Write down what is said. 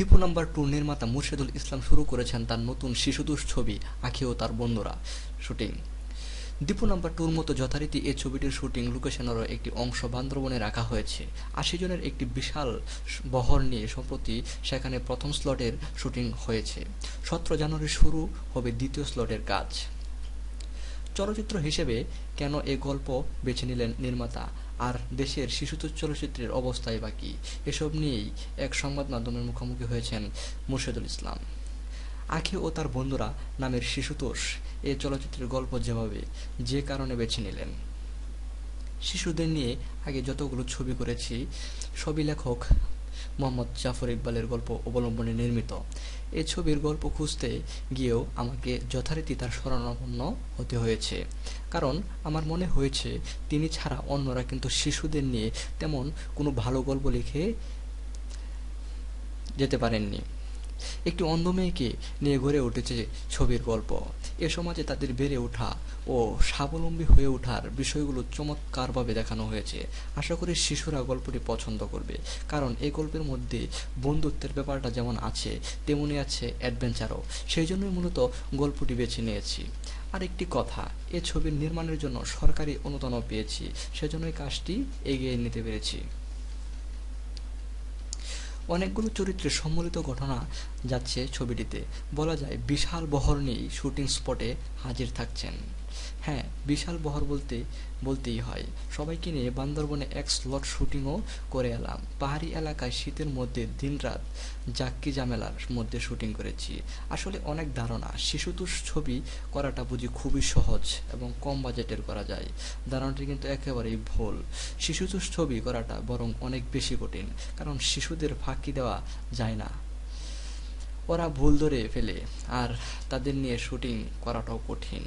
Dipu number two নির্মাতা মুর্শেদুল ইসলাম শুরু করেছেন তার নতুন শিশুদোষ ছবি, আখি ও তার বন্ধুরা। শুটিং। দীপু নাম্বার টুর মতো যথারীতি এই ছবিটির শুটিং লোকেশনেরও একটি অংশ বান্দরবনে রাখা হয়েছে। আশি জনের একটি বিশাল বহর নিয়ে সম্প্রতি সেখানে প্রথম স্লটের শুটিং হয়েছে। সতেরো জানুয়ারি শুরু হবে দ্বিতীয় স্লটের কাজ। চলচ্চিত্র হিসেবে কেন এ গল্প বেছে নিলেন নির্মাতা? আর দেশের শিশুতোষ চলচ্চিত্রের অবস্থাই বা কী? এসব নিয়েই এক সংবাদ মাধ্যমের মুখোমুখি হয়েছেন মুর্শেদুল ইসলাম। আখি ও তার বন্ধুরা নামের শিশুতোষ এ চলচ্চিত্রের গল্প যেভাবে যে কারণে বেছে নিলেন। শিশুদের নিয়ে আগে যতগুলো ছবি করেছি, সবই লেখক মোহাম্মদ জাফর ইকবালের গল্প অবলম্বনে নির্মিত। এ ছবির গল্প খুঁজতে গিয়েও আমাকে যথারীতি তার স্মরণাপন্ন হতে হয়েছে। কারণ আমার মনে হয়েছে, তিনি ছাড়া অন্যরা কিন্তু শিশুদের নিয়ে তেমন কোনো ভালো গল্প লিখে যেতে পারেননি। একটি অন্ধ মেয়েকে নিয়ে গড়ে উঠেছে ছবির গল্প। এ সমাজে তাদের বেড়ে ওঠা ও স্বাবলম্বী হয়ে ওঠার বিষয়গুলো চমৎকারভাবে দেখানো হয়েছে। আশা করি শিশুরা গল্পটি পছন্দ করবে। কারণ এই গল্পের মধ্যে বন্ধুত্বের ব্যাপারটা যেমন আছে, তেমনই আছে অ্যাডভেঞ্চারও। সেই জন্যই মূলত গল্পটি বেছে নিয়েছি। আর একটি কথা, এ ছবির নির্মাণের জন্য সরকারি অনুদানও পেয়েছি। সেজন্যই কাজটি এগিয়ে নিতে পেরেছি। অনেকগুলো চরিত্রের সম্মিলিত ঘটনা যাচ্ছে ছবিটিতে। বলা যায়, বিশাল বহর নিয়েই শুটিং স্পটে হাজির থাকছেন। হ্যাঁ বিশাল বহর বলতে, বলতেই হয়। সবাইকে নিয়ে বান্দরবনে এক স্লট শুটিংও করে এলাম। পাহাড়ি এলাকায় শীতের মধ্যে, দিনরাত জাক্কি জামেলার মধ্যে শুটিং করেছি। আসলে অনেক ধারণা। শিশুতোষ ছবি করাটা বুঝি খুবই সহজ এবং কম বাজেটের করা যায়। ধারণাটি কিন্তু একেবারেই ভুল। শিশুতোষ ছবি করাটা বরং অনেক বেশি কঠিন, কারণ শিশুদের ফাঁকি দেওয়া যায় না। ওরা ভুল ধরে ফেলে, আর তাদের নিয়ে শুটিং করাটাও কঠিন।